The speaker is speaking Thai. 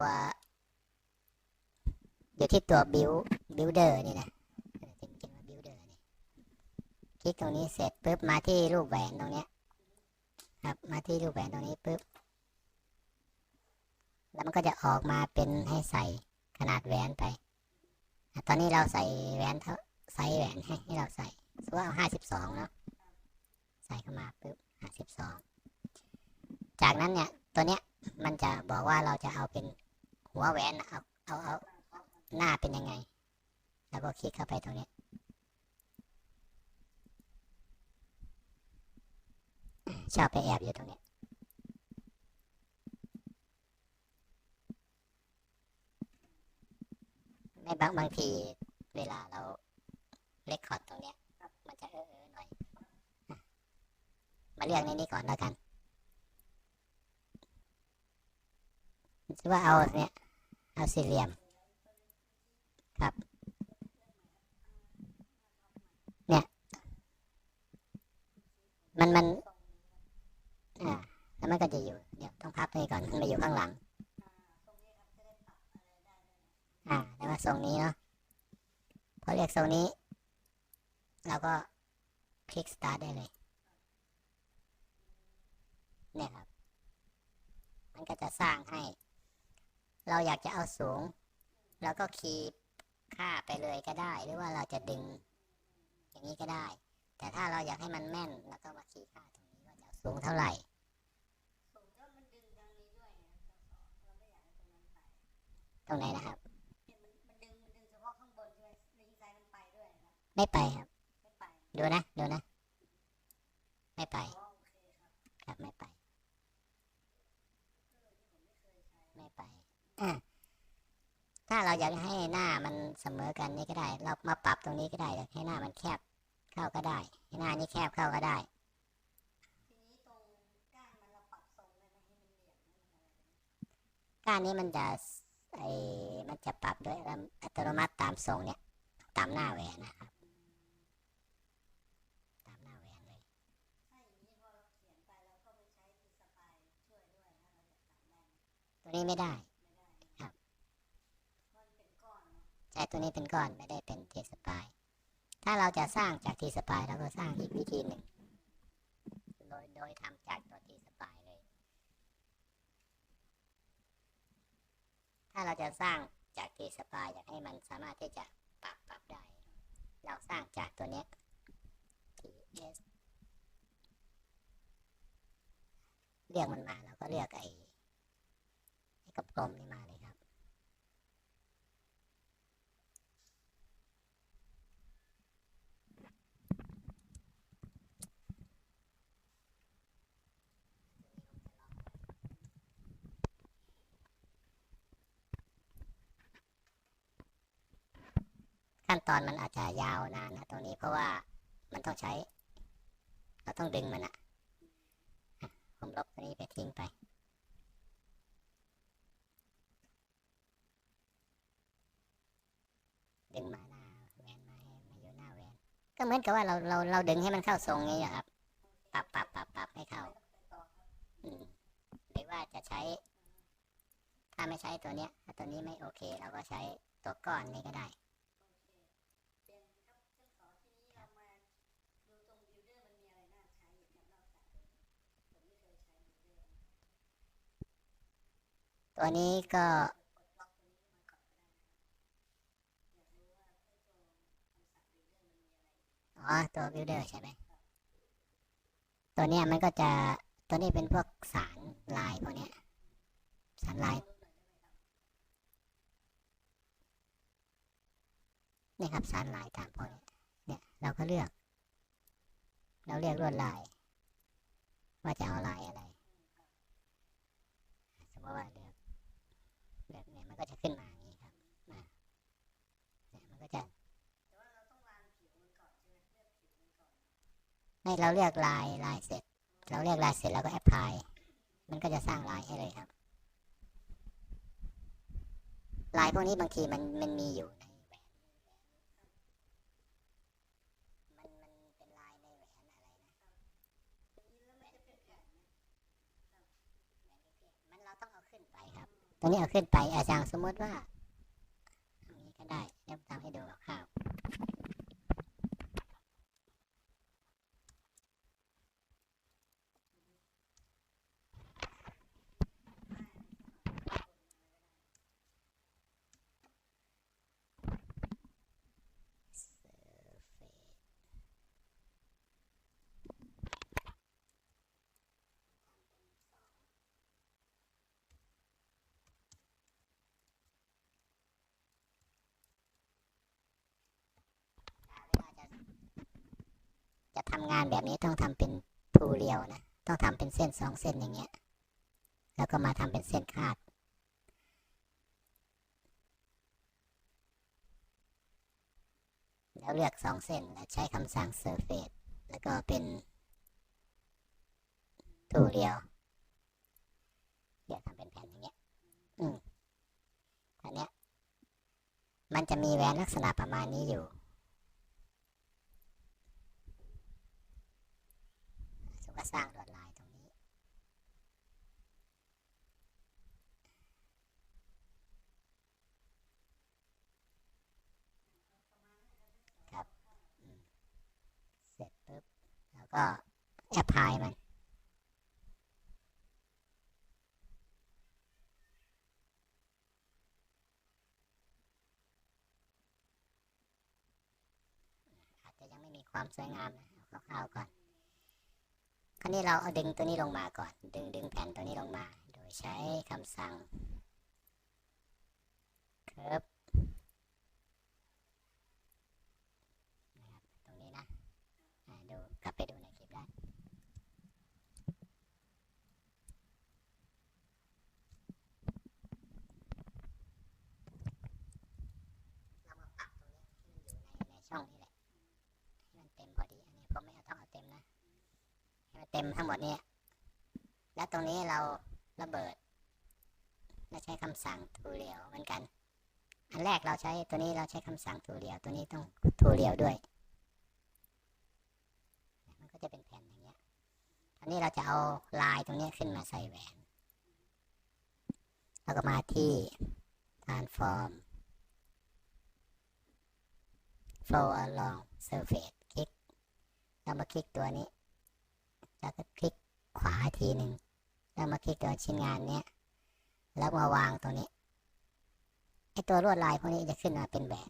ตัวอยู่ที่ตัว build builder นี่นะเป็นเขียนว่า builder นี่คลิกตรงนี้เสร็จปุ๊บมาที่รูปแหวนตรงเนี้ยครับมาที่รูปแหวนตรงนี้ปุ๊บแล้วมันก็จะออกมาเป็นให้ใส่ขนาดแหวนไป ตอนนี้เราใส่แหวนเท่าไซส์แหวนให้เราใส่สมมติว่าเอาห้าสิบสองเนาะใส่เข้ามาปุ๊บห้าสิบสองจากนั้นเนี่ยตัวเนี้ยมันจะบอกว่าเราจะเอาเป็น หัวแหวนน่ะเอาเอาเอาหน้าเป็นยังไง แล้วก็คลิกเข้าไปตรงนี้ชอบไปแอบอยู่ตรงนี้ในบางบางทีเวลาเราเลคคอร์ดตรงเนี้ย มันจะเออเออหน่อย มาเลือกในนี้ก่อนแล้วกันว่าเอาเนี่ย เอาสี่เหลี่ยมครับเนี่ยมันมันอ่าแล้วมันก็จะอยู่เดี๋ยวต้องพับไปก่อนมันมาอยู่ข้างหลังอ่าแล้วมาทรงนี้เนาะพอเรียกทรงนี้เราก็คลิก start ได้เลยเนี่ยครับ มันก็จะสร้างให้ เราอยากจะเอาสูง เราก็คีย์ค่าไปเลยก็ได้ หรือว่าเราจะดึง อย่างนี้ก็ได้ แต่ถ้าเราอยากให้มันแม่นเราก็มาคีย์ค่าตรงนี้ว่าจะเอาสูงเท่าไหร่ตรงไหนนะครับไม่ไปครับ ดูนะ ดูนะ ไม่ไป ครับไม่ไป ไม่ไปอะ ถ้าเราอยากให้หน้ามันเสมอกันนี่ก็ได้ เรามาปรับตรงนี้ก็ได้อยากให้หน้ามันแคบเข้าก็ได้ ให้หน้านี้แคบเข้าก็ได้ก้านนี้มันจะไอมันจะปรับด้วยอัตโนมัติตามทรงเนี่ย ตามหน้าแหวนนะครับตามหน้าแหวนเลยตัวนี้ไม่ได้ ครับ ใช่ตัวนี้เป็นก้อนไม่ได้เป็นทีสปายถ้าเราจะสร้างจากทีสปายเราก็สร้างอีกวิธีหนึ่ง โดยโดยทำจากตัวทีสปายเลย ถ้าเราจะสร้างจากทีสปายอยากให้มันสามารถที่จะปรับปรับได้ เราสร้างจากตัวนี้ TS เรียกมันมาเราก็เรียกไอ้ไอ้กลมๆนี่มาเลยครับ ขั้นตอนมันอาจจะยาวนานนะตรงนี้เพราะว่ามันต้องใช้ เราต้องดึงมันอะ่ะผมลบตัวนี้ไปทิ้งไปดึงมาหน้าแวนมาให้มาอยู่หน้าแวนก็เหมือนกับว่าเราเราเราดึงให้มันเข้าทรงนี้ครับปรับปรับปรับปรับให้เข้าหรือว่าจะใช้ ถ้าไม่ใช้ตัวเนี้ยตัวนี้ไม่โอเค เราก็ใช้ตัวก้อนนี้ก็ได้ ตัวนี้ก็ อ๋อ ตัวบิลเดอร์ใช่ไหม ตัวเนี้ยมันก็จะ ตัวนี้เป็นพวกสารลายพวกเนี้ย สารลาย นี่ครับสารลายตามพวกเนี้ยเนี่ย เราก็เลือก เราเลือกลวดลาย ว่าจะเอาลายอะไรสมมติว่า มันก็จะขึ้นมาอย่างนี้ครับมาเนี่ยมันก็จะไม่เราเลือกลายลายเสร็จ เราเลือกลายเสร็จแล้วก็แอปพลายมันก็จะสร้างลายให้เลยครับลายพวกนี้บางทีมันมันมีอยู่นแหวนมันมันเป็นลายในแหวนอะไรนะ ตราต้องเอาขึ้นนี้เอาขึ้นไปอาจารย์สมมติว่าตรงนี้ก็ได้เดี๋ยวทำให้ดูคร่าวเวลาจะ จะทำงานแบบนี้ต้องทำเป็นภูเรียวนะ ต้องทำเป็นเส้นสองเส้นอย่างเงี้ย แล้วก็มาทำเป็นเส้นคาด แล้วเลือกสองเส้นแล้วใช้คำสั่ง surface แล้วก็เป็นทูเรียวเดี๋ยวทำเป็นแผ่นอย่างเงี้ย อืมอันเนี้ย มันจะมีแหวนลักษณะประมาณนี้อยู่ สมมติว่าสร้างลวดลายตรงนี้ ครับอืมเสร็จปุ๊บ แล้ว ก็แอปพลายมัน อาจจะยังไม่มีความสวยงามนะคร่าวๆก่อน คราวนี้เราเอาดึงตัวนี้ลงมาก่อน ดึงดึงแผ่นตัวนี้ลงมา โดยใช้คำสั่ง curve นะครับตรงนี้นะอ่าดูกลับไปดูในคลิปได้ เรามาปรับตรงนี้ให้มันอยู่ในในช่องนี้แหละ ให้มันเต็มพอดี อันนี้ผมไม่เอาต้องเอาเต็มนะ ให้มัน เต็มทั้งหมดเนี่ย แล้วตรงนี้เราระเบิดและใช้คำสั่งทูเรียวเหมือนกัน อันแรกเราใช้ตัวนี้เราใช้คำสั่งทูเรียวตัวนี้ต้องทูเรียวด้วย มันก็จะเป็นแผ่นอย่างเงี้ยอันนี้เราจะเอาลายตรงนี้ขึ้นมาใส่แหวนแล้วก็มาที่ transform flow along surface คลิกเรามาคลิกตัวนี้ แล้วก็คลิกขวาทีหนึ่งแล้วมาคลิกตัวชิ้นงานเนี้ยแล้วมาวางตรงนี้ไอตัวลวดลายพวกนี้จะขึ้นมาเป็นแบบ